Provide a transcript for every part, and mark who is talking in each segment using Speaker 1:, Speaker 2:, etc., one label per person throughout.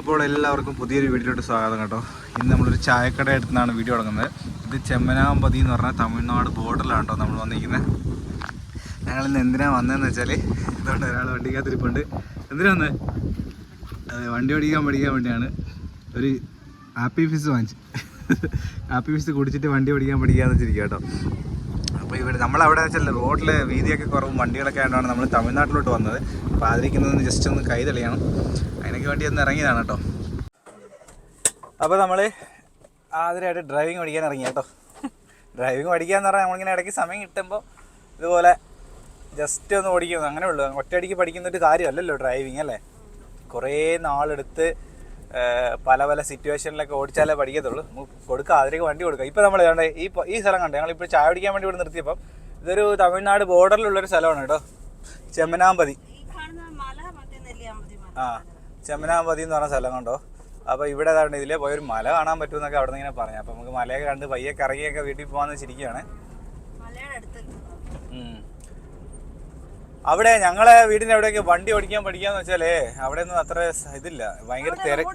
Speaker 1: അപ്പോൾ എല്ലാവർക്കും പുതിയൊരു വീഡിയോയിലോട്ട് സ്വാഗതം കേട്ടോ. ഇന്ന് നമ്മളൊരു ചായക്കട അടുത്തുനിന്നാണ് വീഡിയോ തുടങ്ങുന്നത്. ഇത് ചെമ്മനാമ്പതി എന്ന് പറഞ്ഞാൽ തമിഴ്നാട് ബോർഡറിലാണ് കേട്ടോ നമ്മൾ വന്നിരിക്കുന്നത്. ഞങ്ങൾ ഇന്ന് എന്തിനാണ് വന്നതെന്ന് വെച്ചാൽ ഇതുകൊണ്ട് ഒരാൾ വണ്ടിക്കകത്തിരിപ്പുണ്ട്. എന്തിനാ വന്നത് അതെ വണ്ടി ഓടിക്കാൻ പഠിക്കാൻ വേണ്ടിയാണ്. ഒരു ആപ്പി ഫിസ് വാങ്ങിച്ചു. ആപ്പി ഫിസ് കുടിച്ചിട്ട് വണ്ടി ഓടിക്കാൻ പഠിക്കാന്ന് വെച്ചിരിക്കുക കേട്ടോ. അപ്പോൾ ഇവിടെ നമ്മളവിടെ വെച്ചാൽ റോഡിലെ വീതിയൊക്കെ കുറവും വണ്ടികളൊക്കെ ആയതുകൊണ്ടാണ് നമ്മൾ തമിഴ്നാട്ടിലോട്ട് വന്നത്. അപ്പോൾ ആദരിക്കുന്നതെന്ന് ജസ്റ്റ് ഒന്ന് കൈ തെളിയണം. അതിനൊക്കെ വേണ്ടി ഒന്ന് ഇറങ്ങിയതാണ് കേട്ടോ. അപ്പോൾ നമ്മൾ ആദ്യമായിട്ട് ഡ്രൈവിംഗ് പഠിക്കാൻ ഇറങ്ങി കേട്ടോ. ഡ്രൈവിംഗ് പഠിക്കാന്ന് പറഞ്ഞാൽ നമ്മളിങ്ങനെ ഇടയ്ക്ക് സമയം കിട്ടുമ്പോൾ ഇതുപോലെ ജസ്റ്റ് ഒന്ന് ഓടിക്കുന്നു അങ്ങനെ ഉള്ളൂ ഒറ്റയടിക്ക് പഠിക്കുന്ന ഒരു കാര്യമല്ലല്ലോ ഡ്രൈവിംഗ് അല്ലേ? കുറേ നാളെടുത്ത് പല പല സിറ്റുവേഷനിലൊക്കെ ഓടിച്ചാലേ പഠിക്കത്തുള്ളൂ. നമുക്ക് കൊടുക്കുക അതിലേക്ക് വണ്ടി കൊടുക്കുക ഇപ്പോൾ നമ്മൾ ഏതാണ്ട് ഈ ഈ സ്ഥലം കണ്ടു ഞങ്ങളിപ്പോൾ ചായ പിടിക്കാൻ വേണ്ടി ഇവിടെ നിർത്തിയപ്പം ഇതൊരു തമിഴ്നാട് ബോർഡറിലുള്ളൊരു സ്ഥലമാണ് കേട്ടോ. ചെമ്മനാമ്പതി. ആ ചെമ്മനാമ്പതി എന്ന് പറഞ്ഞ സ്ഥലം കണ്ടോ? അപ്പോൾ ഇവിടെ ഏതാണ്ട് ഇതിലേ പോയൊരു മല കാണാൻ പറ്റുമെന്നൊക്കെ അവിടെ നിന്ന് ഇങ്ങനെ പറഞ്ഞു. അപ്പോൾ നമുക്ക് മലയൊക്കെ കണ്ട് പയ്യെ കറങ്ങിയൊക്കെ വീട്ടിൽ പോകാമെന്ന് വെച്ചിരിക്കുകയാണ്.
Speaker 2: മലയുടെ അടുത്ത്.
Speaker 1: അവിടെ ഞങ്ങളെ വീടിന്റെ അവിടെയൊക്കെ വണ്ടി ഓടിക്കാൻ പഠിക്കാന്ന് വെച്ചാലേ അവിടെ ഒന്നും അത്ര ഇതില്ല. ഭയങ്കര തിരക്ക്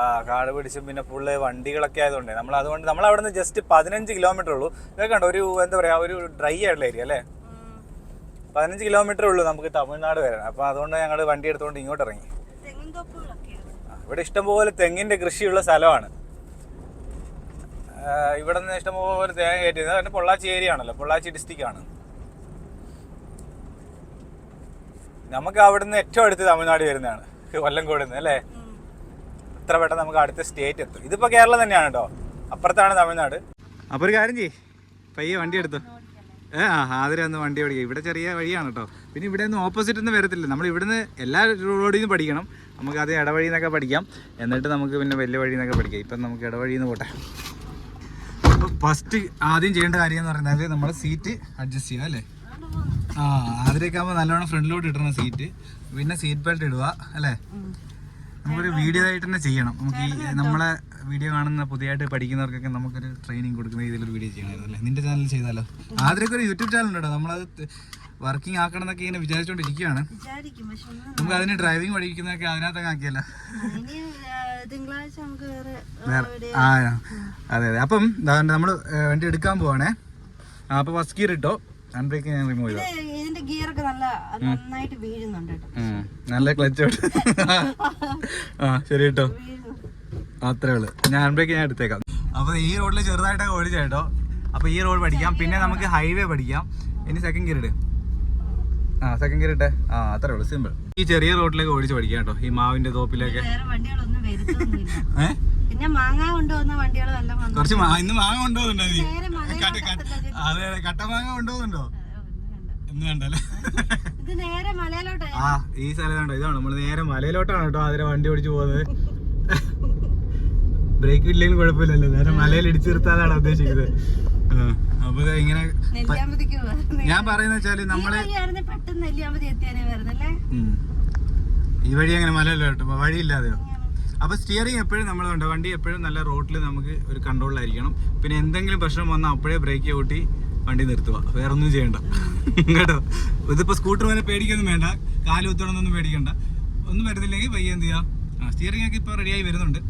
Speaker 1: ആ കാട് പിടിച്ചും പിന്നെ ഫുള്ള് വണ്ടികളൊക്കെ ആയതുകൊണ്ട്. നമ്മൾ അതുകൊണ്ട് നമ്മൾ അവിടെ നിന്ന് ജസ്റ്റ് പതിനഞ്ച് കിലോമീറ്റർ ഉള്ളൂ. ഇതൊക്കെ കണ്ടോ ഒരു എന്താ പറയാ ഒരു ഡ്രൈ ആയിട്ടുള്ള ഏരിയ അല്ലേ? പതിനഞ്ച് കിലോമീറ്റർ ഉള്ളൂ നമുക്ക് തമിഴ്നാട് വരാൻ അപ്പൊ അതുകൊണ്ട് ഞങ്ങൾ വണ്ടി എടുത്തുകൊണ്ട് ഇങ്ങോട്ട് ഇറങ്ങി. ഇവിടെ ഇഷ്ടംപോലെ തെങ്ങിന്റെ കൃഷിയുള്ള സ്ഥലമാണ്. ഇവിടെ നിന്ന് ഇഷ്ടംപോലെ തേങ്ങ കയറ്റിയത്. പൊള്ളാച്ചി ഏരിയ ആണല്ലോ. പൊള്ളാച്ചി ഡിസ്ട്രിക്റ്റ് ആണ്. നമുക്ക് അവിടുന്ന് ഏറ്റവും അടുത്ത് തമിഴ്നാട് വരുന്നതാണ്. കൊല്ലം നിന്ന് അല്ലേ? ഇത്ര പെട്ടെന്ന് നമുക്ക് അടുത്ത സ്റ്റേറ്റ് എത്തും. ഇതിപ്പോ കേരളം തന്നെയാണ് കേട്ടോ. അപ്പുറത്താണ് തമിഴ്നാട്. അപ്പൊ ഒരു കാര്യം ചെയ്യ്. പയ്യെ വണ്ടി എടുത്തു. ഏ ആ ആതിര ഒന്ന് വണ്ടി ഓടിക്കുക ഇവിടെ ചെറിയ വഴിയാണ് കേട്ടോ. പിന്നെ ഇവിടെ ഒന്നും ഓപ്പോസിറ്റ് ഒന്നും വരത്തില്ല. നമ്മൾ ഇവിടുന്ന് എല്ലാ റോഡിൽ നിന്ന് പഠിക്കണം. നമുക്ക് അത് ഇടവഴി എന്നൊക്കെ പഠിക്കാം. എന്നിട്ട് നമുക്ക് പിന്നെ വലിയ വഴി എന്നൊക്കെ പഠിക്കാം. ഇപ്പം നമുക്ക് ഇടവഴി നിന്ന് പോട്ടെ. അപ്പോൾ ഫസ്റ്റ് ആദ്യം ചെയ്യേണ്ട കാര്യം എന്ന് പറഞ്ഞാൽ നമ്മൾ സീറ്റ് അഡ്ജസ്റ്റ് ചെയ്യുക അല്ലേ? ആ അതിലേക്ക് ആകുമ്പോൾ നല്ലോണം ഫ്രണ്ടിലോട്ട് ഇടണം സീറ്റ് പിന്നെ സീറ്റ് ബെൽറ്റ് ഇടുക അല്ലേ? നമുക്കൊരു വീഡിയോ ആയിട്ട് തന്നെ ചെയ്യണം. നമുക്ക് ഈ നമ്മളെ വീഡിയോ കാണുന്ന പുതിയതായിട്ട് പഠിക്കുന്നവർക്കൊക്കെ നമുക്കൊരു ട്രെയിനിങ് കൊടുക്കുന്ന രീതിയിലൊരു വീഡിയോ ചെയ്യണമായിരുന്നു അല്ലേ? നിന്റെ ചാനൽ ചെയ്താലോ? ആദ്യമൊക്കെ ഒരു യൂട്യൂബ് ചാനൽ ഉണ്ടോ? നമ്മളത് വർക്കിംഗ് ആക്കണം എന്നൊക്കെ ഇങ്ങനെ
Speaker 2: ഒന്നും
Speaker 1: നമുക്ക് അതിന് ഡ്രൈവിംഗ് പഠിക്കുന്നൊക്കെ അതിനകത്തൊക്കെ ആക്കിയല്ല.
Speaker 2: ആ,
Speaker 1: അതെ അതെ. അപ്പം നമ്മൾ വണ്ടി എടുക്കാൻ പോവാണേ. അപ്പൊ അപ്പോൾ ഫസ്റ്റ് ഗിയർ ഇട്ടോ? ഹാൻഡ് ബ്രേക്ക് ഞാൻ റിമൂവ് ചെയ്തു
Speaker 2: ഇതിന്റെ ഗിയർ ഒക്കെ നല്ല നന്നായിട്ട് വീഴുന്നുണ്ട്
Speaker 1: നല്ല ക്ലച്ച് ആ ശരി കേട്ടോ. അത്രേ ഉള്ളു. ഞാൻ ഹാൻഡ് ബ്രേക്ക് ഞാൻ എടുത്തേക്കാം. അപ്പൊ ഈ റോഡിൽ ചെറുതായിട്ടൊക്കെ ഓടിച്ച കേട്ടോ. അപ്പൊ ഈ റോഡ് പഠിക്കാം. പിന്നെ നമുക്ക് ഹൈവേ പഠിക്കാം. ഇനി സെക്കൻഡ് ഗിയർ ഇട്. ആ സെക്കൻഡ് ഗിയർ ഇട്ടെ? ആ അത്രേ ഉള്ളു. സിമ്പിൾ ഈ ചെറിയ റോഡിലേക്ക് ഓടിച്ച് പഠിക്കാം കേട്ടോ. ഈ മാവിന്റെ തോപ്പിലേക്ക്. ഏഹ്
Speaker 2: പിന്നെ മാങ്ങ കൊണ്ടുവന്ന വണ്ടികളും എല്ലാം വന്നു
Speaker 1: കുറച്ച് ഇന്ന് മാങ്ങ കൊണ്ടുപോകുന്നുണ്ടോ നീ? അതെ അതെ കട്ട മാങ്ങ കൊണ്ടുപോകുന്നുണ്ടോ? ഇന്ന് കണ്ടല്ലേ?
Speaker 2: ഇത് നേരെ മലയിലോട്ട്.
Speaker 1: ആ ഈ സ്ഥലം കണ്ടോ ഇതാണ്? നമ്മൾ നേരെ മലയിലോട്ടാണ് കേട്ടോ അതിലെ വണ്ടി ഓടിച്ചു പോകുന്നത്. ബ്രേക്ക് ഇല്ലെങ്കിലും കുഴപ്പമില്ലല്ലോ. നേരെ മലയിൽ ഇടിച്ചു നിർത്താതാണ് ഉദ്ദേശിക്കുന്നത്. അപ്പൊ ഇങ്ങനെ ഞാൻ പറയുന്ന
Speaker 2: വെച്ചാൽ
Speaker 1: നമ്മൾ ഈ വഴി അങ്ങനെ മലയല്ല കേട്ടോ? വഴിയില്ലാതെയോ? അപ്പൊ സ്റ്റിയറിംഗ് എപ്പോഴും നമ്മൾ കണ്ടോ വണ്ടി എപ്പോഴും നല്ല റോഡിൽ നമുക്ക് ഒരു കൺട്രോളിലായിരിക്കണം പിന്നെ എന്തെങ്കിലും പ്രശ്നം വന്നാൽ അപ്പോഴേ ബ്രേക്ക് കൂട്ടി വണ്ടി നിർത്തുക. വേറെ ഒന്നും ചെയ്യണ്ട. കേട്ടോ? ഇതിപ്പോ സ്കൂട്ടർ വരെ പേടിക്കൊന്നും വേണ്ട. കാൽ കുത്തണമെന്നൊന്നും പേടിക്കണ്ട. ഒന്നും വരുന്നില്ലെങ്കിൽ പയ്യെ എന്ത് ചെയ്യാം? ആ സ്റ്റിയറിംഗ് ഒക്കെ ഇപ്പോൾ റെഡിയായി വരുന്നുണ്ട്.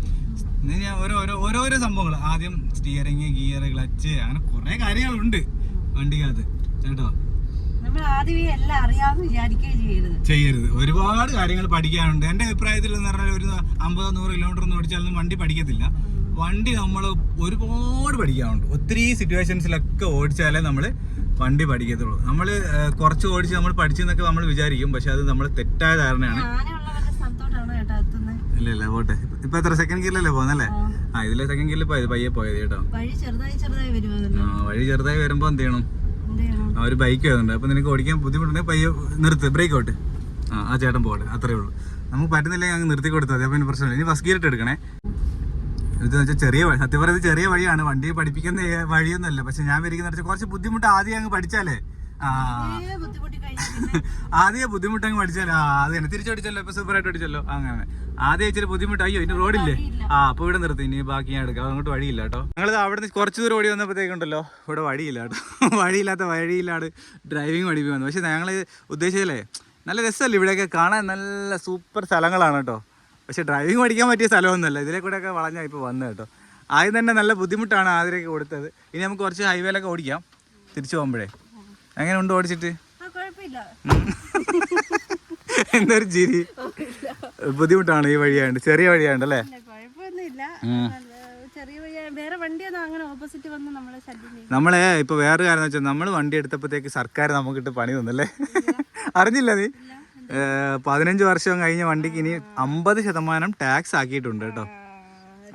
Speaker 1: ഓരോരോ ഞാൻ ഓരോ ഓരോ ഓരോരോ സംഭവങ്ങൾ ആദ്യം സ്റ്റിയറിംഗ് ഗിയർ ക്ലച്ച് അങ്ങനെ കുറേ കാര്യങ്ങളുണ്ട് വണ്ടിക്കകത്ത്. കേട്ടോ?
Speaker 2: നമ്മൾ ആദ്യമേ എല്ലാം അറിയാമെന്ന് വിചാരിക്കുകയും ചെയ്യരുത്.
Speaker 1: ചെയ്യരുത്. ഒരുപാട് കാര്യങ്ങൾ പഠിക്കാനുണ്ട്. എന്റെ അഭിപ്രായത്തിൽ എന്ന് പറഞ്ഞാൽ ഒരു അമ്പതോ നൂറ് കിലോമീറ്റർ ഒന്നും ഓടിച്ചാലൊന്നും വണ്ടി പഠിക്കത്തില്ല. വണ്ടി നമ്മൾ ഒരുപാട് പഠിക്കാനുണ്ട്. ഒത്തിരി സിറ്റുവേഷൻസിലൊക്കെ ഓടിച്ചാലേ നമ്മൾ വണ്ടി പഠിക്കത്തുള്ളൂ. നമ്മൾ കുറച്ച് ഓടിച്ച് നമ്മൾ പഠിച്ചെന്നൊക്കെ നമ്മൾ വിചാരിക്കും. പക്ഷെ അത് നമ്മൾ തെറ്റായ ധാരണയാണ്. ഇല്ല ഇല്ല പോട്ടെ. ഇപ്പൊ എത്ര? സെക്കൻഡ് ഗിയറിലല്ലേ പോകുന്നല്ലേ ആ. ഇതിലെ സെക്കൻഡ് ഗിയറിൽ പോയത് പയ്യെ പോയത് കേട്ടോ.
Speaker 2: വഴി ചെറുതായി ചെറുതായി
Speaker 1: എന്ത്
Speaker 2: എന്ത് ചെയ്യണം?
Speaker 1: ആ ഒരു ബൈക്ക് വരുന്നുണ്ട്. അപ്പൊ നിനക്ക് ഓടിക്കാൻ ബുദ്ധിമുട്ടുണ്ടെങ്കിൽ പയ്യെ നിർത്ത്. ബ്രേക്ക് ഔട്ട് ആ ആ ചേട്ടൻ പോകട്ടെ. അത്രേ ഉള്ളൂ. നമുക്ക് പറ്റുന്നില്ലെങ്കിൽ അങ്ങ് നിർത്തി കൊടുത്താൽ മതി. അപ്പൊ പ്രശ്നമില്ല. ഇനി ഫസ്റ്റ് ഗിയർ എടുക്കണേ. ഇതെന്ന് വെച്ചാൽ ചെറിയ വഴി സത്യം പറയുന്നത് ചെറിയ വഴിയാണ്. വണ്ടി പഠിപ്പിക്കുന്ന വഴിയൊന്നുമല്ല. പക്ഷെ ഞാൻ വെച്ചാൽ കുറച്ച് ബുദ്ധിമുട്ട് ആദ്യം അങ്ങ് പഠിച്ചാലേ. ആദ്യം ബുദ്ധിമുട്ടങ്ങ് പഠിച്ചാലോ? ആ അത് തന്നെ. തിരിച്ചടിച്ചല്ലോ ഇപ്പൊ സൂപ്പറായിട്ട് അടിച്ചല്ലോ അങ്ങനെ. ആദ്യം ഇച്ചിരി ബുദ്ധിമുട്ട്. അയ്യോ ഇനി റോഡില്ലേ ആ അപ്പൊ ഇവിടെ നിർത്തി. ഇനി ബാക്കി ഞാൻ എടുക്കാം. അങ്ങോട്ട് വഴിയില്ല കേട്ടോ. ഞങ്ങൾ അവിടെ നിന്ന് കുറച്ച് ദൂരം ഓടി വന്നപ്പോഴത്തേക്കുണ്ടല്ലോ? ഇവിടെ വഴിയില്ല കേട്ടോ. വഴിയില്ലാത്ത വഴിയില്ലാണ്ട് ഡ്രൈവിംഗ് പഠിപ്പി വന്നു പക്ഷെ ഞങ്ങൾ ഉദ്ദേശിച്ചല്ലേ നല്ല രസമല്ലേ ഇവിടെയൊക്കെ കാണാൻ? നല്ല സൂപ്പർ സ്ഥലങ്ങളാണ് കേട്ടോ. പക്ഷെ ഡ്രൈവിംഗ് പഠിക്കാൻ പറ്റിയ സ്ഥലമൊന്നുമല്ല. ഇതിലെ കൂടെ ഒക്കെ വളഞ്ഞാൽ ഇപ്പോൾ വന്നത് കേട്ടോ. ആദ്യം തന്നെ നല്ല ബുദ്ധിമുട്ടാണ് ആദ്യമൊക്കെ കൊടുത്തത്. ഇനി നമുക്ക് കുറച്ച് ഹൈവേയിലൊക്കെ ഓടിക്കാം. തിരിച്ചു പോകുമ്പോഴേ. എങ്ങനെ ഉണ്ട് ഓടിച്ചിട്ട്. എന്തൊരു ചിരി. ബുദ്ധിമുട്ടാണ് ഈ വഴിയാണ്ട് ചെറിയ വഴിയാണ്ട് അല്ലേ?
Speaker 2: നമ്മളെ
Speaker 1: ഇപ്പൊ വേറെ കാര്യം വെച്ചാൽ നമ്മൾ വണ്ടി എടുത്തപ്പോഴത്തേക്ക് സർക്കാർ നമുക്കിട്ട് പണി തന്നല്ലേ? അറിഞ്ഞില്ല നീ? പതിനഞ്ച് വർഷം കഴിഞ്ഞ വണ്ടിക്ക് ഇനി അമ്പത് ശതമാനം ടാക്സ് ആക്കിയിട്ടുണ്ട് കേട്ടോ.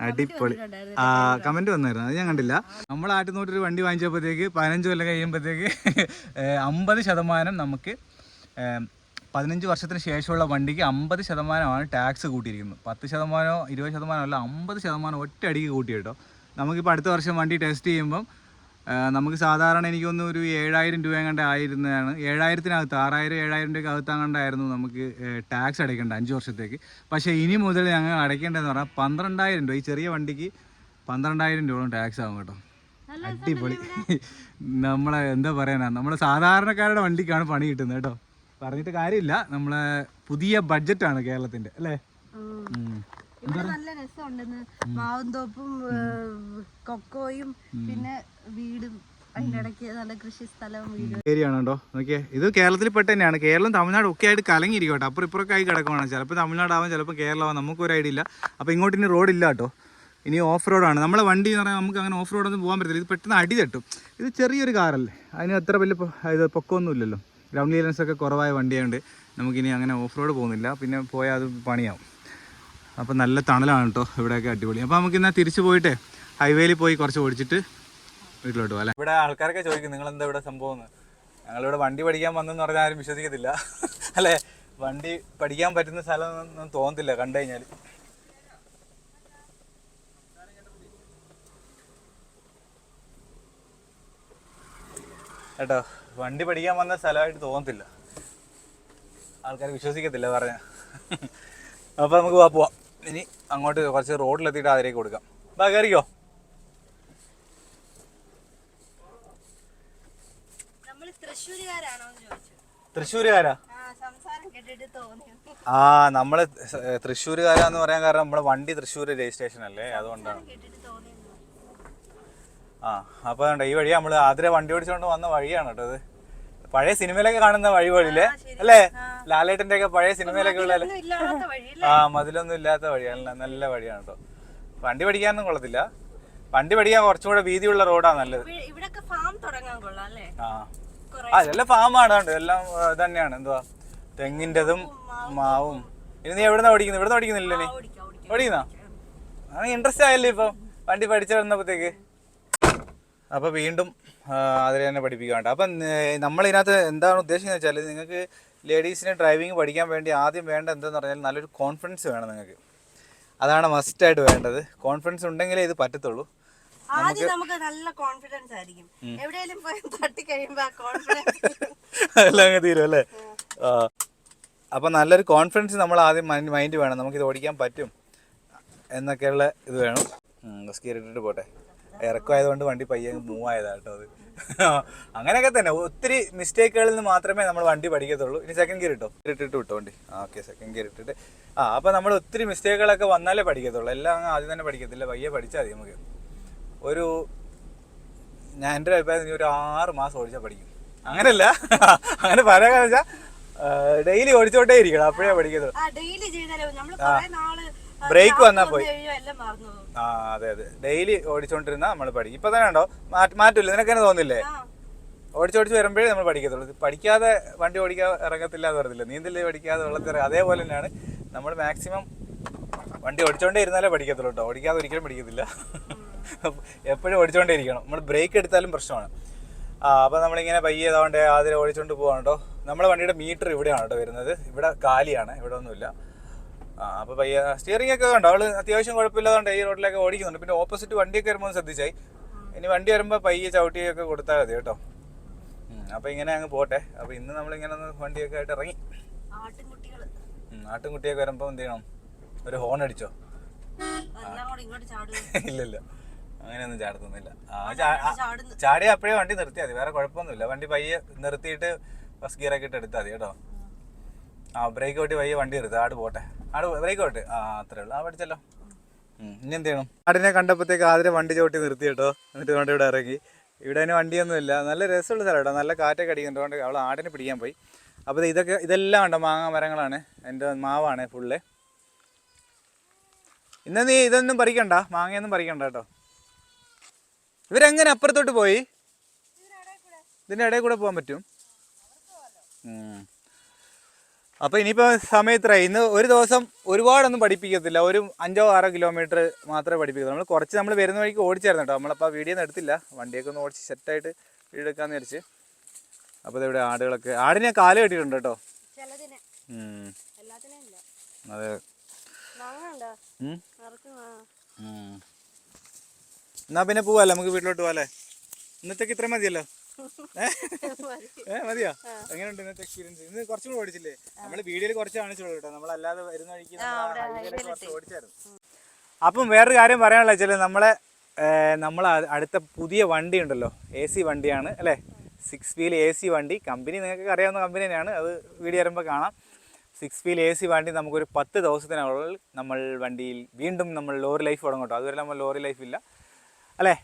Speaker 1: അടിപൊളി. ആ കമന്റ് വന്നായിരുന്നു. അത് ഞാൻ കണ്ടില്ല. നമ്മൾ ആറ്റുനോട്ടൊരു വണ്ടി വാങ്ങിച്ചപ്പോഴത്തേക്ക് പതിനഞ്ച് കൊല്ലം കഴിയുമ്പോഴത്തേക്ക് അമ്പത് ശതമാനം നമുക്ക് പതിനഞ്ച് വർഷത്തിന് ശേഷമുള്ള വണ്ടിക്ക് അമ്പത് ശതമാനമാണ് ടാക്സ് കൂട്ടിയിരിക്കുന്നത്. പത്ത് ശതമാനമോ ഇരുപത് ശതമാനമോ അല്ല അമ്പത് ശതമാനം ഒറ്റ അടിക്ക് കൂട്ടി കേട്ടോ നമുക്കിപ്പോൾ അടുത്ത വർഷം വണ്ടി ടെസ്റ്റ് ചെയ്യുമ്പം നമുക്ക് സാധാരണ എനിക്കൊന്ന് ഒരു ഏഴായിരം രൂപ കണ്ട് ആയിരുന്നതാണ്. ഏഴായിരത്തിനകത്ത് ആറായിരം ഏഴായിരം രൂപയ്ക്ക് അകത്തങ്ങണ്ടായിരുന്നു നമുക്ക് ടാക്സ് അടയ്ക്കേണ്ട അഞ്ച് വർഷത്തേക്ക്. പക്ഷേ ഇനി മുതൽ ഞങ്ങൾ അടയ്ക്കേണ്ടതെന്ന് പറഞ്ഞാൽ പന്ത്രണ്ടായിരം രൂപ ഈ ചെറിയ വണ്ടിക്ക് പന്ത്രണ്ടായിരം രൂപ ടാക്സ് ആകും കേട്ടോ. അടിപൊളി. നമ്മളെ എന്താ പറയാനാ നമ്മളെ സാധാരണക്കാരുടെ വണ്ടിക്കാണ് പണി കിട്ടുന്നത് കേട്ടോ. പറഞ്ഞിട്ട് കാര്യമില്ല നമ്മളെ പുതിയ ബഡ്ജറ്റാണ് കേരളത്തിന്റെ അല്ലേ.
Speaker 2: ഇവിടെ നല്ല രസമുണ്ടെന്ന്. മാവുന്തോപ്പും കൊക്കോയും പിന്നെ വീടും അതിന്റെ ഇടയ്ക്ക് നല്ല കൃഷി സ്ഥലവും വീടും.
Speaker 1: ഏരിയ കേട്ടോ നോക്കിയേ. ഇത് കേരളത്തിൽ പെട്ട് തന്നെയാണ്. കേരളം തമിഴ്നാട് ഒക്കെ ആയിട്ട് കലങ്ങിയിരിക്കും അപ്പുറം ഇപ്പുറമൊക്കെ ആയി കിടക്കുവാണ്. ചിലപ്പോൾ തമിഴ്നാടാവാം ചിലപ്പോൾ നമുക്ക് ഒരു ഐഡിയ ഇല്ല. അപ്പോൾ ഇങ്ങോട്ട് ഇനി റോഡില്ല കേട്ടോ. ഇനി ഓഫ് റോഡാണ് നമ്മളെ വണ്ടി എന്ന് പറഞ്ഞാൽ നമുക്ക് അങ്ങനെ ഓഫ് റോഡൊന്നും പോകാൻ പറ്റില്ല ഇത് പെട്ടെന്ന് അടി തട്ടും. ഇത് ചെറിയൊരു കാറല്ലേ? അതിന് അത്ര വലിയ ഇത് പൊക്കമൊന്നും ഇല്ലല്ലോ. ഗ്രൗണ്ട് ക്ലിയറൻസ് ഒക്കെ കുറവായ വണ്ടിയായതുകൊണ്ട് നമുക്കിനി അങ്ങനെ ഓഫ് റോഡ് പോകുന്നില്ല. പിന്നെ പോയാൽ അത് പണിയാവും. അപ്പോൾ നല്ല തണലാണ് കേട്ടോ ഇവിടെയൊക്കെ അടിപൊളി. അപ്പോൾ നമുക്ക് ഇന്നാ തിരിച്ചു പോയിട്ട് ഹൈവേയിൽ പോയി കുറച്ച് ഓടിച്ചിട്ട് വീട്ടിലോട്ട് പോകാം ഇവിടെ ആൾക്കാരൊക്കെ ചോദിക്കും നിങ്ങൾ എന്താ ഇവിടെ സംഭവം ഞങ്ങളിവിടെ വണ്ടി പഠിക്കാൻ വന്നെന്ന് പറഞ്ഞാൽ ആരും വിശ്വസിക്കത്തില്ല. അല്ലേ? വണ്ടി പഠിക്കാൻ പറ്റുന്ന സ്ഥലം ഒന്നും തോന്നത്തില്ല കണ്ടു കഴിഞ്ഞാൽ കേട്ടോ വണ്ടി പഠിക്കാൻ വന്ന സ്ഥലമായിട്ട് തോന്നത്തില്ല. ആൾക്കാർ വിശ്വസിക്കത്തില്ല പറഞ്ഞ. അപ്പോൾ നമുക്ക് പോവാം. ഇനി അങ്ങോട്ട് കുറച്ച് റോഡിലെത്തിയിട്ട് അതിലേക്ക് കൊടുക്കാം. ബാ കയറിക്കോ തൃശ്ശൂരുകാരാ?
Speaker 2: ആ
Speaker 1: നമ്മൾ തൃശ്ശൂരുകാരാന്ന് പറയാൻ കാരണം നമ്മളെ വണ്ടി തൃശ്ശൂർ രജിസ്ട്രേഷൻ അല്ലേ അതുകൊണ്ടാണ്. ആ അപ്പൊ ഈ വഴി നമ്മൾ ആതിരെ വണ്ടി ഓടിച്ചുകൊണ്ട് വന്ന വഴിയാണ് കേട്ടോ ഇത്. പഴയ സിനിമയിലൊക്കെ കാണുന്ന വഴി വഴിയില്ലേ അല്ലേ? ലാലേട്ടന്റെ ഒക്കെ പഴയ സിനിമയിലൊക്കെ ഉള്ള ആ മതിലൊന്നും ഇല്ലാത്ത വഴിയാണ്. നല്ല വഴിയാണ് കേട്ടോ വണ്ടി പഠിക്കാനൊന്നും കൊള്ളത്തില്ല. വണ്ടി പഠിക്കാൻ കുറച്ചും കൂടെ വീതിയുള്ള റോഡാണ് നല്ലത്.
Speaker 2: ആ എല്ലാം ഫാം തുടങ്ങാൻ കൊള്ളാം അല്ലേ?
Speaker 1: ആ.
Speaker 2: കുറേ
Speaker 1: ആ ഇതെല്ലാം ഫാമാണ് കണ്ടോ എല്ലാം തന്നെയാണ് എന്തുവാ? തെങ്ങിന്റെതും മാവും ഇനി നീ എവിടുന്നാ ഓടിക്കുന്നത് ഇവിടുന്ന് പഠിക്കുന്നില്ല നീ? പഠിക്കുന്ന ഇൻട്രസ്റ്റ് ആയല്ലേ ഇപ്പം? വണ്ടി പഠിച്ചു വരുന്നപ്പോഴത്തേക്ക് അപ്പോൾ വീണ്ടും അതിൽ തന്നെ പഠിപ്പിക്കാണ്ട് അപ്പം നമ്മൾ ഇതിനകത്ത് എന്താണ് ഉദ്ദേശിക്കുന്നത് വെച്ചാൽ നിങ്ങൾക്ക് ലേഡീസിന് ഡ്രൈവിംഗ് പഠിക്കാൻ വേണ്ടി ആദ്യം വേണ്ട എന്തെന്ന് പറഞ്ഞാൽ നല്ലൊരു കോൺഫിഡൻസ് വേണം നിങ്ങൾക്ക്. അതാണ് മസ്റ്റായിട്ട് വേണ്ടത്. കോൺഫിഡൻസ് ഉണ്ടെങ്കിലേ ഇത് പറ്റത്തുള്ളൂ.
Speaker 2: ആദ്യം നമുക്ക് നല്ല കോൺഫിഡൻസ് ആയിരിക്കും. എവിടെയെങ്കിലും പോയി തട്ടി കഴിയുമ്പോ കോൺഫിഡൻസ്
Speaker 1: എല്ലാം തീരും അല്ലേ? ആ. നല്ലൊരു കോൺഫിഡൻസ് നമ്മൾ ആദ്യം മൈൻഡ് വേണം. നമുക്ക് ഇത് ഓടിക്കാൻ പറ്റും. എന്നൊക്കെയുള്ള ഇത് വേണം. ഇട്ടിട്ട് പോട്ടെ. ഇറക്കമായതുകൊണ്ട് വണ്ടി പയ്യെ മൂവ് ആയതാണ് കേട്ടോ അത്. അങ്ങനെയൊക്കെ തന്നെ. ഒത്തിരി മിസ്റ്റേക്കുകളിൽ നിന്ന് മാത്രമേ നമ്മൾ വണ്ടി പഠിക്കത്തുള്ളൂ. ഇനി സെക്കൻഡ് ഗിയർ ഇട്ടോ? ഇട്ടിട്ട് വിട്ടോ വണ്ടി? ആ ഓക്കെ സെക്കൻഡ് ഗിയർ ഇട്ടിട്ട്. ആ അപ്പോൾ നമ്മൾ ഒത്തിരി മിസ്റ്റേക്കുകളൊക്കെ വന്നാലേ പഠിക്കത്തുള്ളൂ. എല്ലാം അങ്ങ് ആദ്യം തന്നെ പഠിക്കത്തില്ല. പയ്യെ പഠിച്ചാൽ മതി നമുക്ക്. ഒരു ഞാൻ എന്റെ ഒരു അഭിപ്രായത്തിൽ ഒരു ആറ് മാസം ഓടിച്ചാൽ പഠിക്കും. അങ്ങനല്ല. അങ്ങനെ പറയാൻ കാരണം വെച്ചാൽ ഡെയിലി ഓടിച്ചോട്ടേ ഇരിക്കണം. അപ്പോഴേ പഠിക്കത്തുള്ളൂ. ബ്രേക്ക്
Speaker 2: വന്നാൽ
Speaker 1: വന്നാ പോയി. ആ അതെ അതെ. ഡെയിലി ഓടിച്ചോണ്ടിരുന്ന നമ്മൾ പഠിക്കും. ഇപ്പൊ തന്നെ ഉണ്ടോ മാറ്റ മാറ്റില്ല. നിനക്കെന്നെ തോന്നില്ലേ?
Speaker 2: ആ.
Speaker 1: ഓടിച്ചോടിച്ച് വരുമ്പോഴേ നമ്മൾ പഠിക്കത്തുള്ളൂ. പഠിക്കാതെ വണ്ടി ഓടിക്കാൻ ഇറങ്ങത്തില്ല എന്ന് പറഞ്ഞില്ല? നീന്തൽ പഠിക്കാതെ വെള്ളത്തിൽ അതേപോലെ തന്നെയാണ് നമ്മൾ മാക്സിമം വണ്ടി ഓടിച്ചോണ്ടേ ഇരുന്നാലേ പഠിക്കത്തുള്ളൂ കേട്ടോ. ഓടിക്കാതെ ഒരിക്കലും പഠിക്കത്തില്ല. എപ്പോഴും ഓടിച്ചോണ്ടേ ഇരിക്കണം നമ്മൾ ബ്രേക്ക് എടുത്താലും പ്രശ്നമാണ്. ആ അപ്പോൾ നമ്മളിങ്ങനെ പയ്യെ ഏതാണ്ട് ആദ്യം ഓടിച്ചോണ്ട് പോവാണ് കേട്ടോ. നമ്മളെ വണ്ടിയുടെ മീറ്റർ ഇവിടെയാണ് കേട്ടോ വരുന്നത്. ഇവിടെ കാലിയാണ്. ഇവിടെ ഒന്നുമില്ല. ആ അപ്പോൾ പയ്യ സ്റ്റിയറിംഗ് ഒക്കെ ഉണ്ട് അവൾ അത്യാവശ്യം കുഴപ്പമില്ലാതുകൊണ്ട് ഈ റോഡിലൊക്കെ ഓടിക്കുന്നുണ്ട് പിന്നെ ഓപ്പോസിറ്റ് വണ്ടിയൊക്കെ വരുമ്പോൾ ശ്രദ്ധിച്ചായി ഇനി വണ്ടി വരുമ്പോൾ പയ്യെ ചവിട്ടിയൊക്കെ കൊടുത്താൽ മതി കേട്ടോ. അപ്പൊ അപ്പോൾ ഇങ്ങനെ അങ്ങ് പോട്ടെ. അപ്പോൾ ഇന്ന് നമ്മളിങ്ങനെ ഒന്ന് വണ്ടിയൊക്കെ ആയിട്ട് ഇറങ്ങി. ആട്ടിൻകുട്ടിയൊക്കെ വരുമ്പോൾ എന്ത് ചെയ്യണം? ഒരു ഹോൺ അടിച്ചോ? ഇല്ലില്ല അങ്ങനെയൊന്നും ചാടത്തൊന്നുമില്ല.
Speaker 2: ചാടിയ
Speaker 1: ചാടി അപ്പോഴേ വണ്ടി നിർത്തിയാൽ മതി. വേറെ കുഴപ്പമൊന്നുമില്ല. വണ്ടി പയ്യെ നിർത്തിയിട്ട് ഫസ്റ്റ് ഗിയറൊക്കെ ഇട്ട് എടുത്താൽ മതി കേട്ടോ. ആ ബ്രേക്ക് ഓട്ടി പയ്യെ വണ്ടി നിർത്തുക ആട് പോട്ടെ. അത്രേ ഉള്ളൂ. ആ. ഇനി എന്ത് ചെയ്യണം? ആടിനെ കണ്ടപ്പോഴത്തേക്ക് ആദ്യം വണ്ടി ചവിട്ടി നിർത്തി കേട്ടോ. എന്നിട്ട് വണ്ടി ഇവിടെ ഇറങ്ങി. ഇവിടെ അതിന് വണ്ടിയൊന്നുമില്ല. നല്ല രസമുള്ള സ്ഥലം കേട്ടോ നല്ല കാറ്റൊക്കെ അടിക്കുന്നുണ്ട്. അവൾ ആടിനെ പിടിക്കാൻ പോയി. അപ്പോൾ ഇതൊക്കെ ഇതെല്ലാം ഉണ്ടോ മാങ്ങ മരങ്ങളാണ്. എന്റെ മാവാണ് ഫുള്ള്. ഇന്ന് നീ ഇതൊന്നും പറിക്കണ്ട. മാങ്ങയൊന്നും പറിക്കണ്ട കേട്ടോ. ഇവരെങ്ങനെ അപ്പുറത്തോട്ട് പോയി? ഇതിന്റെ ഇടയിൽ കൂടെ പോകാൻ പറ്റും. അപ്പോൾ ഇനിയിപ്പോൾ സമയത്ര ഇന്ന് ഒരു ദിവസം ഒരുപാടൊന്നും പഠിപ്പിക്കത്തില്ല. ഒരു അഞ്ചോ ആറോ കിലോമീറ്റർ മാത്രമേ പഠിപ്പിക്കത്തുള്ളൂ. നമ്മൾ കുറച്ച് നമ്മൾ വരുന്ന വഴിക്ക് ഓടിച്ചായിരുന്നു കേട്ടോ നമ്മളപ്പോൾ വീഡിയോ ഒന്നും എടുത്തില്ല. വണ്ടിയൊക്കെ ഒന്ന് ഓടിച്ച് സെറ്റായിട്ട് വീഡിയോ എടുക്കാമെന്ന് വിചാരിച്ച്. അപ്പോൾ ഇവിടെ ആടുകളൊക്കെ. ആടിനെ കാൽ കെട്ടിയിട്ടുണ്ട് കേട്ടോ. അതെ. എന്നാ പിന്നെ പോവാല്ലേ? നമുക്ക് വീട്ടിലോട്ട് പോവാല്ലേ? ഇന്നത്തേക്ക് ഇത്ര മതിയല്ലോ? ഏ? ഏ മതിയോ? എങ്ങനെയുണ്ട് ഇന്നത്തെ എക്സ്പീരിയൻസ് ഇന്ന് കുറച്ചും കൂടെ ഓടിച്ചില്ലേ? നമ്മൾ വീഡിയോയിൽ കുറച്ച് കാണിച്ചോളൂ കേട്ടോ. നമ്മളല്ലാതെ വരുന്ന വഴിക്ക് കുറച്ച് ഓടിച്ചായിരുന്നു. അപ്പം വേറൊരു കാര്യം പറയാനുള്ള വെച്ചാൽ നമ്മളെ നമ്മൾ അടുത്ത പുതിയ വണ്ടി ഉണ്ടല്ലോ. എ സി വണ്ടിയാണ് അല്ലേ? സിക്സ് വീൽ എ സി വണ്ടി. കമ്പനി നിങ്ങൾക്ക് അറിയാവുന്ന കമ്പനി തന്നെയാണ്. അത് വീഡിയോ വരുമ്പോൾ കാണാം. സിക്സ് വീൽ എ സി വണ്ടി നമുക്കൊരു പത്ത് ദിവസത്തിനുള്ളിൽ നമ്മൾ വണ്ടിയിൽ വീണ്ടും നമ്മൾ ലോറി ലൈഫ് തുടങ്ങും കേട്ടോ. അതുവരെ നമ്മൾ ലോറി ലൈഫ് ഇല്ല. അല്ലേ?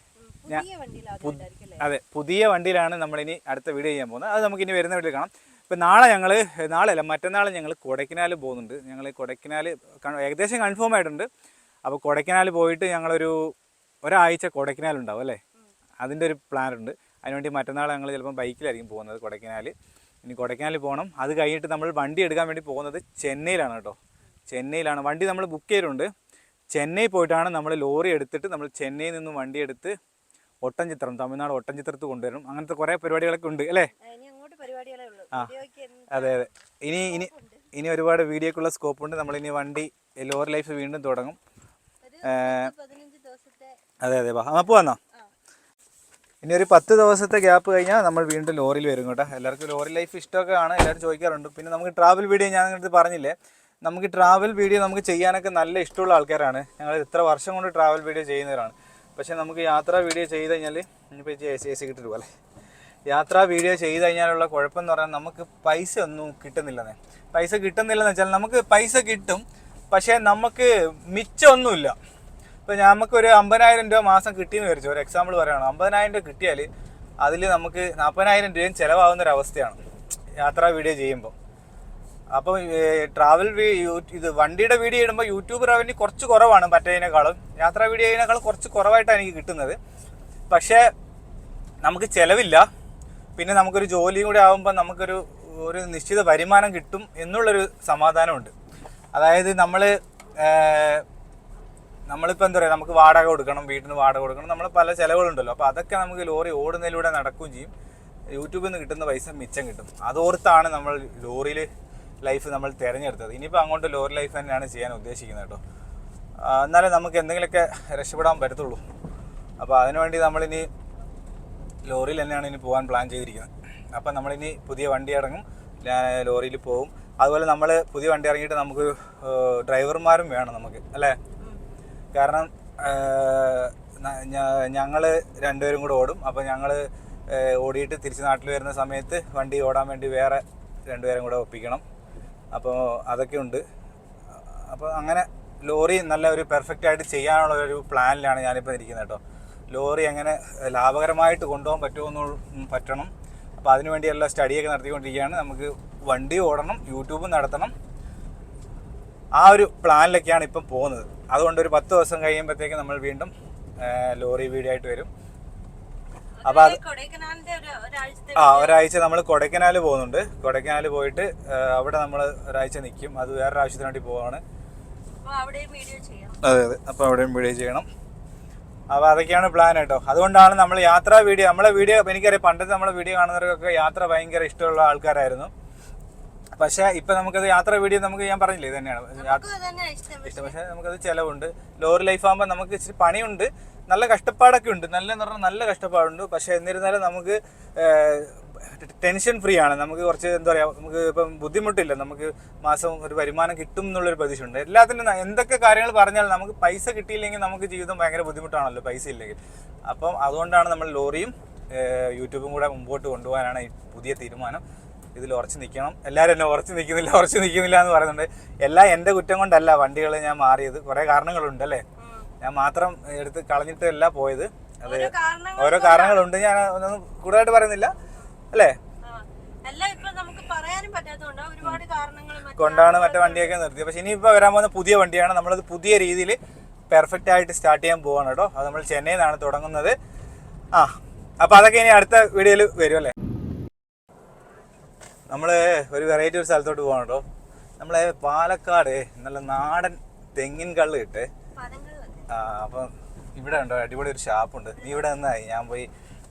Speaker 2: അല്ലേ?
Speaker 1: അതെ പുതിയ വണ്ടിയിലാണ് നമ്മളിനി അടുത്ത വീഡിയോ ചെയ്യാൻ പോകുന്നത്. അത് നമുക്ക് ഇനി വരുന്ന വീട്ടിൽ കാണാം. ഇപ്പം നാളെ ഞങ്ങൾ നാളെ അല്ല മറ്റന്നാൾ ഞങ്ങൾ കൊടൈക്കനാൽ പോകുന്നുണ്ട്. ഞങ്ങൾ കൊടൈക്കനാൽ ഏകദേശം കൺഫേം ആയിട്ടുണ്ട്. അപ്പോൾ കൊടൈക്കനാൽ പോയിട്ട് ഞങ്ങളൊരു ഒരാഴ്ച കൊടൈക്കനാൽ ഉണ്ടാവും അല്ലേ? അതിന്റെ ഒരു പ്ലാൻ ഉണ്ട്. അതിനുവേണ്ടി മറ്റന്നാൾ ഞങ്ങൾ ചിലപ്പം ബൈക്കിലായിരിക്കും പോകുന്നത് കൊടൈക്കനാൽ ഇനി കൊടൈക്കനാൽ പോകണം അത് കഴിഞ്ഞിട്ട് നമ്മൾ വണ്ടി എടുക്കാൻ വേണ്ടി പോകുന്നത് ചെന്നൈയിലാണ് കേട്ടോ. ചെന്നൈയിലാണ്. വണ്ടി നമ്മൾ ബുക്ക് ചെയ്തിട്ടുണ്ട്. ചെന്നൈ പോയിട്ടാണ് നമ്മൾ ലോറി എടുത്തിട്ട് നമ്മൾ ചെന്നൈയിൽ നിന്നും വണ്ടി എടുത്ത് ഒട്ടൻചിത്രം തമിഴ്നാട് ഒട്ടൻചിത്രത്ത് കൊണ്ടുവരും. അങ്ങനത്തെ കുറേ പരിപാടികളൊക്കെ ഉണ്ട് അല്ലേ?
Speaker 2: ആ,
Speaker 1: അതെ അതെ. ഇനി ഇനി ഇനി ഒരുപാട് വീഡിയോക്കുള്ള സ്കോപ്പ് ഉണ്ട്. നമ്മൾ ഇനി വണ്ടി ലോറി ലൈഫ് വീണ്ടും തുടങ്ങും. അതെ അതെ. വാ അപ്പോൾ വന്നോ ഇനി ഒരു പത്ത് ദിവസത്തെ ഗ്യാപ്പ് കഴിഞ്ഞാൽ നമ്മൾ വീണ്ടും ലോറിയിൽ വരും കേട്ടോ. എല്ലാവർക്കും ലോറി ലൈഫ് ഇഷ്ടമൊക്കെ ആണ്. എല്ലാവരും ചോദിക്കാറുണ്ട്. പിന്നെ നമുക്ക് ട്രാവൽ വീഡിയോ ഞാൻ നിങ്ങളുടെ പറഞ്ഞില്ലേ? നമുക്ക് ട്രാവൽ വീഡിയോ നമുക്ക് ചെയ്യാനൊക്കെ നല്ല ഇഷ്ടമുള്ള ആൾക്കാരാണ്. ഞങ്ങൾ ഇത്ര വർഷം കൊണ്ട് ട്രാവൽ വീഡിയോ ചെയ്യുന്നവരാണ്. പക്ഷേ നമുക്ക് യാത്രാ വീഡിയോ ചെയ്ത് കഴിഞ്ഞാൽ ഇനിയിപ്പോൾ എ സി എ സി കിട്ടിട്ട് പോലെ യാത്രാ വീഡിയോ ചെയ്ത് കഴിഞ്ഞാലുള്ള കുഴപ്പം എന്ന് പറഞ്ഞാൽ നമുക്ക് പൈസ ഒന്നും കിട്ടുന്നില്ലെന്നേ. പൈസ കിട്ടുന്നില്ലെന്ന് വെച്ചാൽ നമുക്ക് പൈസ കിട്ടും പക്ഷേ നമുക്ക് മിച്ചമൊന്നുമില്ല. ഇപ്പോൾ നമുക്കൊരു അമ്പതിനായിരം രൂപ മാസം കിട്ടിയെന്ന് വിചാരിച്ചു? ഒരു എക്സാമ്പിൾ പറയുകയാണ് അമ്പതിനായിരം രൂപ കിട്ടിയാൽ അതിൽ നമുക്ക് നാൽപ്പതിനായിരം രൂപയും ചിലവാകുന്ന ഒരു അവസ്ഥയാണ് യാത്രാ വീഡിയോ ചെയ്യുമ്പോൾ അപ്പോൾ ട്രാവൽ ഇത് വണ്ടിയുടെ വീഡിയോ ഇടുമ്പോൾ യൂട്യൂബ് റവന്യൂ കുറച്ച് കുറവാണ് മറ്റേതിനേക്കാളും. യാത്രാ വീഡിയോയിനേക്കാളും കുറച്ച് കുറവായിട്ടാണ് എനിക്ക് കിട്ടുന്നത്. പക്ഷേ നമുക്ക് ചിലവില്ല. പിന്നെ നമുക്കൊരു ജോലിയും കൂടി ആകുമ്പോൾ നമുക്കൊരു ഒരു നിശ്ചിത വരുമാനം കിട്ടും എന്നുള്ളൊരു സമാധാനമുണ്ട്. അതായത് നമ്മൾ നമ്മളിപ്പോൾ എന്താ പറയുക നമുക്ക് വാടക കൊടുക്കണം വീട്ടിൽ നിന്ന് വാടക കൊടുക്കണം നമ്മൾ പല ചിലവുകളുണ്ടല്ലോ. അപ്പോൾ അതൊക്കെ നമുക്ക് ലോറി ഓടുന്നതിലൂടെ നടക്കുകയും ചെയ്യും. യൂട്യൂബിൽ നിന്ന് കിട്ടുന്ന പൈസ മിച്ചം കിട്ടും. അതോർത്താണ് നമ്മൾ ലോറിയിൽ ലൈഫ് നമ്മൾ തിരഞ്ഞെടുത്തത്. ഇനിയിപ്പോൾ അങ്ങോട്ട് ലോറി ലൈഫ് തന്നെയാണ് ചെയ്യാൻ ഉദ്ദേശിക്കുന്നത് കേട്ടോ. എന്നാലേ നമുക്ക് എന്തെങ്കിലുമൊക്കെ രക്ഷപ്പെടാൻ പറ്റത്തുള്ളൂ. അപ്പോൾ അതിനുവേണ്ടി നമ്മളിനി ലോറിയിൽ തന്നെയാണ് ഇനി പോകാൻ പ്ലാൻ ചെയ്തിരിക്കുന്നത്. അപ്പം നമ്മളിനി പുതിയ വണ്ടി ഇറങ്ങും. ലോറിയിൽ പോകും അതുപോലെ നമ്മൾ പുതിയ വണ്ടി ഇറങ്ങിയിട്ട് നമുക്ക് ഡ്രൈവർമാരും വേണം നമുക്ക് അല്ലേ? കാരണം ഞങ്ങൾ രണ്ടുപേരും കൂടെ ഓടും. അപ്പോൾ ഞങ്ങൾ ഓടിയിട്ട് തിരിച്ച് നാട്ടിൽ വരുന്ന സമയത്ത് വണ്ടി ഓടാൻ വേണ്ടി വേറെ രണ്ടുപേരും കൂടെ ഒപ്പിക്കണം. അപ്പോൾ അതൊക്കെ ഉണ്ട്. അപ്പോൾ അങ്ങനെ ലോറി നല്ല ഒരു പെർഫെക്റ്റ് ആയിട്ട് ചെയ്യാനുള്ള ഒരു പ്ലാനിലാണ് ഞാനിപ്പോൾ ഇരിക്കുന്നത് കേട്ടോ. ലോറി എങ്ങനെ ലാഭകരമായിട്ട് കൊണ്ടുപോകാൻ പറ്റുമെന്ന് പറ്റണം. അപ്പോൾ അതിനുവേണ്ടി എല്ലാം സ്റ്റഡിയൊക്കെ നടത്തിക്കൊണ്ടിരിക്കുകയാണ്. നമുക്ക് വണ്ടി ഓടണം യൂട്യൂബും നടത്തണം. ആ ഒരു പ്ലാനിലൊക്കെയാണ് ഇപ്പം പോകുന്നത്. അതുകൊണ്ട് ഒരു പത്ത് ദിവസം കഴിയുമ്പോഴത്തേക്ക് നമ്മൾ വീണ്ടും ലോറി വീഡിയോ ആയിട്ട് വരും. അപ്പോൾ അത് ആ ഒരാഴ്ച നമ്മൾ കൊടൈക്കനാൽ പോകുന്നുണ്ട്. കൊടൈക്കനാൽ പോയിട്ട് അവിടെ നമ്മൾ ഒരാഴ്ച നിൽക്കും അത് വേറൊരു ആവശ്യത്തിന് വേണ്ടി പോവാണ്.
Speaker 2: അപ്പൊ
Speaker 1: അതെ അതെ. അപ്പോൾ അവിടെയും വീഡിയോ ചെയ്യണം. അപ്പോൾ അതൊക്കെയാണ് പ്ലാൻ കേട്ടോ. അതുകൊണ്ടാണ് നമ്മൾ യാത്രാ വീഡിയോ നമ്മളെ വീഡിയോ എനിക്കറിയാം പണ്ടത്തെ നമ്മളെ വീഡിയോ കാണുന്നവർക്കൊക്കെ യാത്ര ഭയങ്കര ഇഷ്ടമുള്ള ആൾക്കാരായിരുന്നു. പക്ഷേ ഇപ്പൊ നമുക്കത് യാത്ര വീഡിയോ നമുക്ക് ഞാൻ പറഞ്ഞില്ലേ തന്നെയാണ്.
Speaker 2: ഇഷ്ടം
Speaker 1: പക്ഷെ. നമുക്കത് ചെലവുണ്ട്. ലോറി ലൈഫ് ആകുമ്പോൾ നമുക്ക് ഇച്ചിരി പണിയുണ്ട്. നല്ല കഷ്ടപ്പാടൊക്കെ ഉണ്ട്. നല്ല എന്ന് പറഞ്ഞാൽ നല്ല കഷ്ടപ്പാടുണ്ട്. പക്ഷെ എന്നിരുന്നാലും നമുക്ക് ടെൻഷൻ ഫ്രീ ആണ്. നമുക്ക് കുറച്ച് എന്താ പറയുക നമുക്ക് ഇപ്പം ബുദ്ധിമുട്ടില്ല. നമുക്ക് മാസം ഒരു വരുമാനം കിട്ടും എന്നുള്ളൊരു പ്രതീക്ഷയുണ്ട്. എല്ലാത്തിനും എന്തൊക്കെ കാര്യങ്ങൾ പറഞ്ഞാൽ നമുക്ക് പൈസ കിട്ടിയില്ലെങ്കിൽ നമുക്ക് ജീവിതം ഭയങ്കര ബുദ്ധിമുട്ടാണല്ലോ പൈസ ഇല്ലെങ്കിൽ. അപ്പം അതുകൊണ്ടാണ് നമ്മൾ ലോറിയും യൂട്യൂബും കൂടെ മുമ്പോട്ട് കൊണ്ടുപോകാനാണ് ഈ പുതിയ തീരുമാനം. ഇതിൽ ഉറച്ച് നിൽക്കണം. എല്ലാവരും എന്നെ ഉറച്ച് നിൽക്കുന്നില്ല ഉറച്ച് നിൽക്കുന്നില്ല എന്ന് പറയുന്നുണ്ട്. എല്ലാം എന്റെ കുറ്റം കൊണ്ടല്ല വണ്ടികൾ ഞാൻ മാറിയത്. കുറേ കാരണങ്ങളുണ്ട് അല്ലേ? ഞാൻ മാത്രം എടുത്ത് കളഞ്ഞിട്ടല്ല പോയത്. അത്
Speaker 2: ഓരോ
Speaker 1: കാരണങ്ങളുണ്ട്. ഞാൻ ഒന്നും കൂടുതലായിട്ട് പറയുന്നില്ല. അല്ലേ? കൊണ്ടാണ് മറ്റേ വണ്ടിയൊക്കെ നിർത്തിയത്. പക്ഷെ ഇനിയിപ്പോൾ വരാൻ പോകുന്ന പുതിയ വണ്ടിയാണ്. നമ്മളത് പുതിയ രീതിയിൽ പെർഫെക്റ്റ് ആയിട്ട് സ്റ്റാർട്ട് ചെയ്യാൻ പോവാണ് കേട്ടോ. അത് നമ്മൾ ചെന്നൈയിൽ നിന്നാണ് തുടങ്ങുന്നത്. ആ. അപ്പോൾ അതൊക്കെ ഇനി അടുത്ത വീഡിയോയിൽ വരും അല്ലേ? നമ്മൾ ഒരു വെറൈറ്റി ഒരു സ്ഥലത്തോട്ട് പോകണോ നമ്മളെ പാലക്കാട് നല്ല നാടൻ തെങ്ങിൻ കള്ള് കിട്ടേ ആ അപ്പം ഇവിടെ ഉണ്ടോ? അടിപൊളി ഒരു ഷാപ്പുണ്ട് നീ ഇവിടെ നിന്നായി ഞാൻ പോയി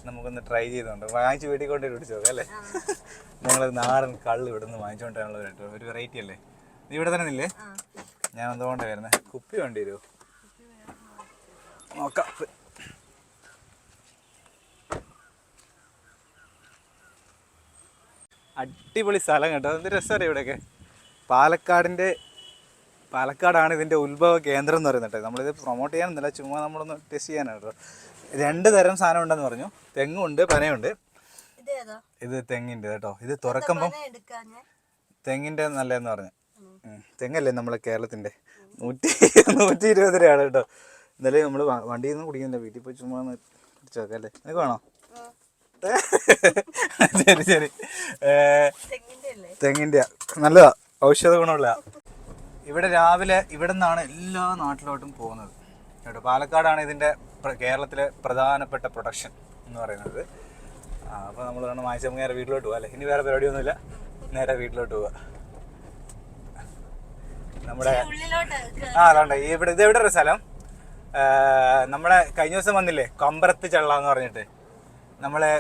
Speaker 1: നമുക്കൊന്ന് ട്രൈ ചെയ്തുണ്ട് വാങ്ങിച്ചു വീട്ടിൽ കൊണ്ട് പിടിച്ചു നോക്കാം അല്ലേ? നിങ്ങൾ നാടൻ കള്ള് ഇവിടെ നിന്ന് വാങ്ങിച്ചുകൊണ്ടാണല്ലോ കേട്ടോ ഒരു വെറൈറ്റി അല്ലേ? നീ ഇവിടെ തന്നെ
Speaker 2: ഇല്ലേ
Speaker 1: ഞാൻ എന്തുകൊണ്ട് വരുന്നത് കുപ്പി വേണ്ടി വരുമോ നോക്കാം. അടിപൊളി സ്ഥലം കേട്ടോ. എന്ത് രസമല്ലേ ഇവിടെയൊക്കെ. പാലക്കാടിന്റെ പാലക്കാടാണ് ഇതിന്റെ ഉത്ഭവ കേന്ദ്രം എന്ന് പറയുന്നത് കേട്ടോ. നമ്മളിത് പ്രൊമോട്ട് ചെയ്യാനൊന്നുമില്ല ചുമ്മാ നമ്മളൊന്ന് ടെസ്റ്റ് ചെയ്യാനാണ് കേട്ടോ. രണ്ട് തരം സാധനം ഉണ്ടെന്ന് പറഞ്ഞു. തെങ്ങുണ്ട് പനയുണ്ട്. ഇത് തെങ്ങിന്റെ കേട്ടോ. ഇത് തുറക്കുമ്പം തെങ്ങിന്റെ നല്ലതെന്ന് പറഞ്ഞു. തെങ്ങല്ലേ നമ്മളെ കേരളത്തിന്റെ? നൂറ്റി നൂറ്റി ഇരുപത് രൂപയാണ് കേട്ടോ. എന്നാലും നമ്മൾ വണ്ടിയിൽ നിന്ന് കുടിക്കുന്നില്ല വീട്ടിൽ പോയി ചുമ്മാ ചോക്കല്ലേ നിനക്ക് വേണോ? ശരി ശരി.
Speaker 2: തെങ്ങിന്റെ
Speaker 1: നല്ലതാ. ഔഷധ ഗുണമുള്ള ഇവിടെ രാവിലെ ഇവിടെ നിന്നാണ് എല്ലാ നാട്ടിലോട്ടും പോകുന്നത്. കേട്ടോ പാലക്കാടാണ് ഇതിന്റെ കേരളത്തിലെ പ്രധാനപ്പെട്ട പ്രൊഡക്ഷൻ എന്ന് പറയുന്നത്. അപ്പോൾ നമ്മൾ കാരണം വാങ്ങിച്ച നേരെ വീട്ടിലോട്ട് പോകാം അല്ലേ? ഇനി വേറെ പരിപാടിയൊന്നുമില്ല. നേരെ വീട്ടിലോട്ട് പോവാം. നമ്മുടെ ആ അതുകൊണ്ട് ഇവിടെ ഇത് എവിടെ ഒരു സ്ഥലം? നമ്മുടെ കഴിഞ്ഞ ദിവസം വന്നില്ലേ? കൊമ്പരത്ത് ചള്ള എന്ന് പറഞ്ഞിട്ട്. നമ്മളെ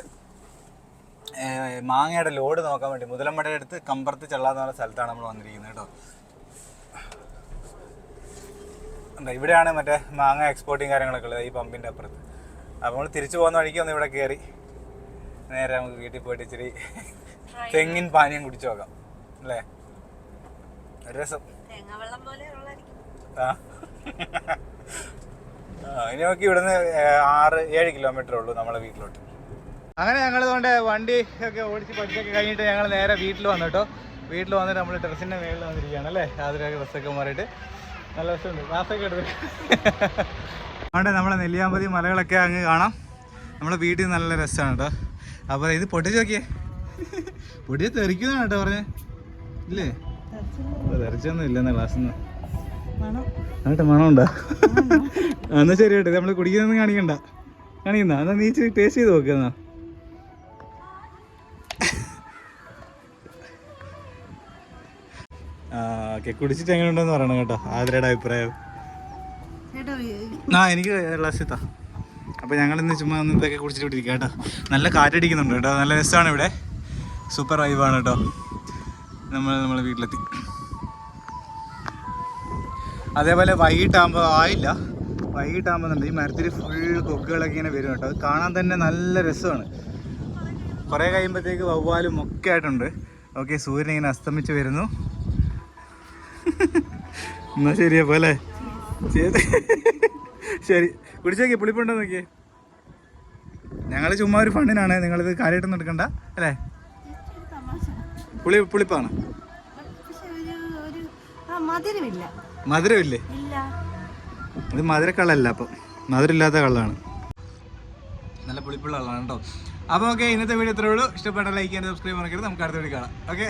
Speaker 1: മാങ്ങയുടെ ലോഡ് നോക്കാൻ വേണ്ടി മുതലമ്മയുടെ അടുത്ത് കമ്പർത്ത് ചെള്ളാന്ന് എന്ന് പറഞ്ഞ സ്ഥലത്താണ് നമ്മൾ വന്നിരിക്കുന്നത് കേട്ടോ. എന്താ ഇവിടെയാണ് മറ്റേ മാങ്ങ എക്സ്പോർട്ടിങ് കാര്യങ്ങളൊക്കെ ഉള്ളത് ഈ പമ്പിന്റെ അപ്പുറത്ത്. അപ്പോൾ നമ്മൾ തിരിച്ചു പോകുന്ന വഴിക്ക് ഒന്ന് ഇവിടെ കയറി നേരെ നമുക്ക് വീട്ടിൽ പോയിട്ട് ഇച്ചിരി തെങ്ങിൻ പാനീയം കുടിച്ചു നോക്കാം അല്ലേ? ഒരു രസം. ആ. ഇനി നോക്കി ഇവിടുന്ന് ആറ് ഏഴ് കിലോമീറ്റർ ഉള്ളൂ നമ്മളെ വീട്ടിലോട്ട്. അങ്ങനെ ഞങ്ങൾ കൊണ്ട് വണ്ടി ഒക്കെ ഓടിച്ച് പഠിച്ചൊക്കെ കഴിഞ്ഞിട്ട് ഞങ്ങൾ നേരെ വീട്ടിൽ വന്നു കേട്ടോ. വീട്ടിൽ വന്നിട്ട് നമ്മൾ ടെറസിന്റെ മേളിൽ വന്നിരിക്കുകയാണ് അല്ലേ? അതിലൊക്കെ ഡ്രസ്സൊക്കെ മാറിയിട്ട്. നല്ല രസമുണ്ട്. ക്ലാസ്സൊക്കെ എടുത്ത്. അതുകൊണ്ട് നമ്മളെ നെല്ലിയാമ്പതി മലകളൊക്കെ അങ്ങ് കാണാം. നമ്മളെ വീട്ടിൽ നല്ല രസമാണ് കേട്ടോ. അപ്പോൾ ഇത് പൊട്ടിച്ച് നോക്കിയേ. പൊടിയെ തെറിക്കുന്നതാണ് കേട്ടോ പറഞ്ഞേ. ഇല്ലേ? തെറിച്ചൊന്നും ഇല്ലെന്ന ക്ലാസ്സിൽ നിന്ന് എന്നിട്ട് മണമുണ്ടോ? എന്നാ ശരി കേട്ടോ. നമ്മൾ കുടിക്കുന്നൊന്നും കാണിക്കണ്ട. കാണിക്കുന്ന? എന്നാ നീ ടേസ്റ്റ് ചെയ്ത് നോക്കുക ഓക്കെ കുടിച്ചിട്ട് എങ്ങനെ ഉണ്ടെന്ന് പറയണം കേട്ടോ. ആതിരയുടെ അഭിപ്രായം. ആ എനിക്ക് ഗ്ലാസ്സിത്താ അപ്പോൾ ഞങ്ങൾ ഇന്ന് ചുമ്മാ ഒന്ന് ഇതൊക്കെ കുടിച്ചിട്ട് ഇരിക്കുക കേട്ടോ. നല്ല കാറ്റടിക്കുന്നുണ്ട് കേട്ടോ. നല്ല രസമാണ് ഇവിടെ. സൂപ്പർ വൈബാണ് കേട്ടോ. നമ്മൾ നമ്മളെ വീട്ടിലെത്തി. അതേപോലെ വൈകിട്ടാകുമ്പോൾ ആയില്ല. വൈകിട്ടാകുമ്പോൾ ഈ മരത്തിൽ ഫുൾ കൊക്കുകളൊക്കെ ഇങ്ങനെ വരും കേട്ടോ. അത് കാണാൻ തന്നെ നല്ല രസമാണ്. കുറേ കഴിയുമ്പോഴത്തേക്ക് വവ്വാലും ഒക്കെ ആയിട്ടുണ്ട്. ഓക്കെ സൂര്യൻ ഇങ്ങനെ അസ്തമിച്ച് വരുന്നു. എന്നാ ശരിയപ്പോ അല്ലേ? ശരി. കുടിച്ചേക്ക് പുളിപ്പുണ്ടോ നോക്കിയേ ഞങ്ങൾ ചുമ്മാ ഒരു ഫണ്ണിനാണ്. നിങ്ങളിത് കാര്യമായിട്ടൊന്നും എടുക്കണ്ട അല്ലേ? പുളി പുളിപ്പാണ്.
Speaker 2: മധുരമില്ല.
Speaker 1: ഇത് മധുരക്കള്ളല്ല അപ്പം. മധുരമില്ലാത്ത കള്ളാണ്. നല്ല പുളിപ്പുള്ള കള്ളാണ് കേട്ടോ. അപ്പോൾ ഓക്കെ ഇന്നത്തെ വീഡിയോ ഇത്രേ ഉള്ളൂ. ഇഷ്ടപ്പെട്ട ലൈക്ക് ചെയ്യാൻ സബ്സ്ക്രൈബ് മറക്കരുത്. നമുക്ക് അടുത്ത വീഡിയോ കാണാം. ഓക്കെ